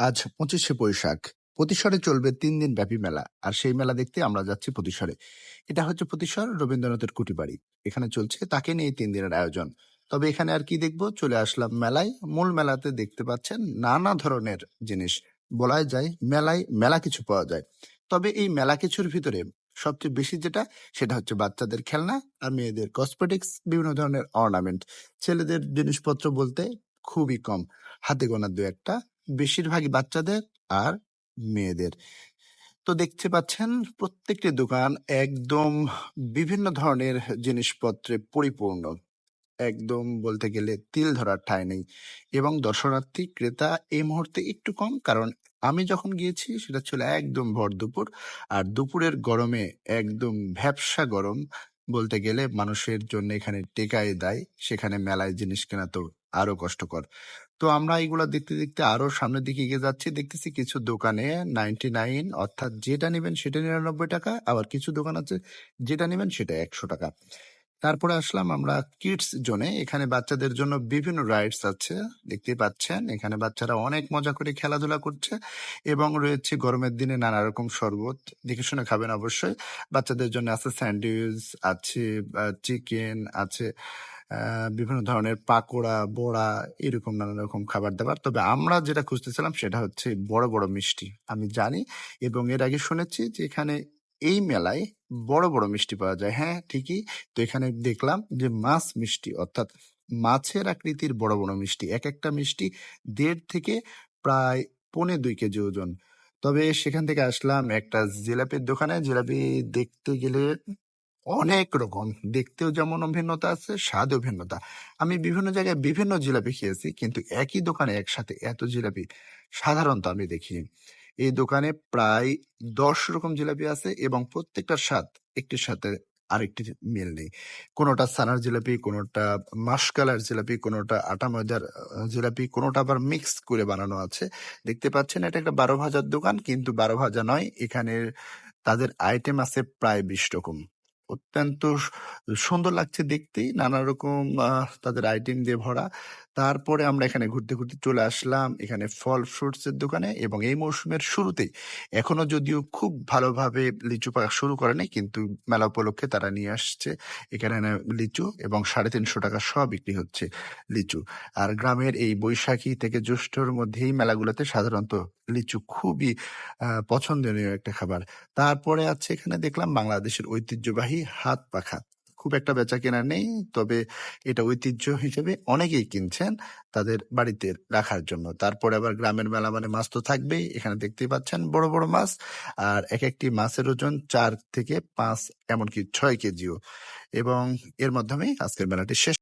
আজ পঁচিশে বৈশাখ। প্রতিসরে চলবে তিন দিন ব্যাপী মেলা। আর সেই মেলা দেখতে আমরা যাচ্ছি প্রতিসরে এটা হচ্ছে প্রতিসর রবীন্দ্রনাথের কুটি বাড়ি এখানে চলছে তাকে নিয়ে তিন দিনের আয়োজন। তবে এখানে আর কি দেখব? চলে আসলাম মেলায়। মূল মেলাতে দেখতে পাচ্ছেন নানা ধরনের জিনিস। বলা যায় মেলায় মেলা কিছু পাওয়া যায়। তবে এই মেলা কিছুর ভিতরে সবচেয়ে বেশি যেটা, সেটা হচ্ছে বাচ্চাদের খেলনা আর মেয়েদের কসমেটিক্স বিভিন্ন ধরনের অর্নামেন্ট ছেলেদের জিনিসপত্র বলতে খুবই কম। হাতে গোনা দু একটা বেশিরভাগই বাচ্চাদের আর মেয়েদের। তো দেখতে পাচ্ছেন, প্রত্যেকটি দোকান একদম বিভিন্ন ধরনের জিনিসপত্রে পরিপূর্ণ। একদম বলতে গেলে তিল ধরার ঠাঁই নেই এবং দর্শনার্থী, ক্রেতা এই মুহূর্তে একটু কম কারণ আমি যখন গিয়েছি সেটা ছিল একদম ভর দুপুর আর দুপুরের গরমে একদম ভ্যাবসা গরম বলতে গেলে মানুষের জন্য এখানে টেকাই দেয়। সেখানে মেলায় জিনিস কেনা তো আরও কষ্টকর। তো আমরা এগুলো দেখতে দেখতে আরও সামনের দিকে এগিয়ে যাচ্ছি। দেখতেছি কিছু দোকানে নাইনটি নাইন অর্থাৎ যেটা নেবেন সেটা নিরানব্বই টাকা, আবার কিছু দোকান আছে যেটা নেবেন সেটা একশো টাকা। তারপরে আসলাম আমরা কিডস জোনে এখানে বাচ্চাদের জন্য বিভিন্ন রাইডস আছে দেখতে পাচ্ছেন। এখানে বাচ্চারা অনেক মজা করে খেলাধুলা করছে এবং রয়েছে গরমের দিনে নানা রকম শরবত। দেখে শুনে খাবেন অবশ্যই। বাচ্চাদের জন্য আছে স্যান্ডউইচ, আছে চিকেন আছে বিভিন্ন ধরনের পাকোড়া, বড়া, এরকম নানা রকম খাবার দাবার। তবে আমরা যেটা খুঁজতেছিলাম সেটা হচ্ছে বড় বড় মিষ্টি। আমি জানি এবং এর আগে শুনেছি যে এখানে এই মেলায় বড় বড় মিষ্টি পাওয়া যায়। হ্যাঁ ঠিকই। তো এখানে দেখলাম যে মাছ মিষ্টি, অর্থাৎ মাছের আকৃতির বড় বড় মিষ্টি, এক একটা মিষ্টি দেড় থেকে প্রায় পৌনে দুই কেজি ওজন। তবে সেখান থেকে আসলাম একটা জিলাপির দোকানে। জিলাপি দেখতে গেলে অনেক রকম। দেখতেও যেমন ভিন্নতা আছে, স্বাদও ভিন্নতা। আমি বিভিন্ন জায়গায় বিভিন্ন জিলাপি খেয়েছি, কিন্তু একই দোকানে একসাথে এত জিলাপি সাধারণত আমি দেখি। এই দোকানে প্রায় দশ রকম জিলাপি আছে এবং প্রত্যেকটার স্বাদ একটির সাথে আরেকটি মিল নেই। কোনোটা সানার জিলাপি, কোনোটা মাসকালার জিলাপি, কোনোটা আটা ময়দার জিলাপি, কোনোটা আবার মিক্স করে বানানো আছে। দেখতে পাচ্ছেন এটা একটা বারো ভাজার দোকান, কিন্তু বারো ভাজা নয় এখানে তাদের আইটেম আছে প্রায় বিশ রকম। অত্যন্ত সুন্দর লাগছে দেখতেই। নানা রকম তাদের আইটেম দিয়ে ভরা। তারপরে আমরা এখানে ঘুরতে ঘুরতে চলে আসলাম এখানে ফল ফ্রুটস এর দোকানে এবং এই মৌসুমের শুরুতেই। এখনও যদিও খুব ভালোভাবে লিচু পাকা শুরু করেনি কিন্তু মেলা উপলক্ষে তারা নিয়ে আসছে। এখানে লিচু এবং সাড়ে তিনশো টাকা সব বিক্রি হচ্ছে লিচু। আর গ্রামের এই বৈশাখী থেকে জ্যৈষ্ঠর মধ্যে এই মেলাগুলোতে সাধারণত লিচু খুবই পছন্দনীয় একটা খাবার। তারপরে আছে এখানে দেখলাম বাংলাদেশের ঐতিহ্যবাহী হাত পাখা। খুব একটা বেচা কেনা নেই, তবে এটা ঐতিহ্য হিসেবে অনেকেই কিনছেন তাদের বাড়িতে রাখার জন্য। তারপরে আবার গ্রামের মেলা মানে মাছ তো থাকবেই, এখানে দেখতেই পাচ্ছেন বড় বড় মাছ। আর এক একটি মাছের ওজন চার থেকে পাঁচ, এমনকি ছয় কেজিও। এবং এর মাধ্যমেই আজকের মেলাটি শেষ।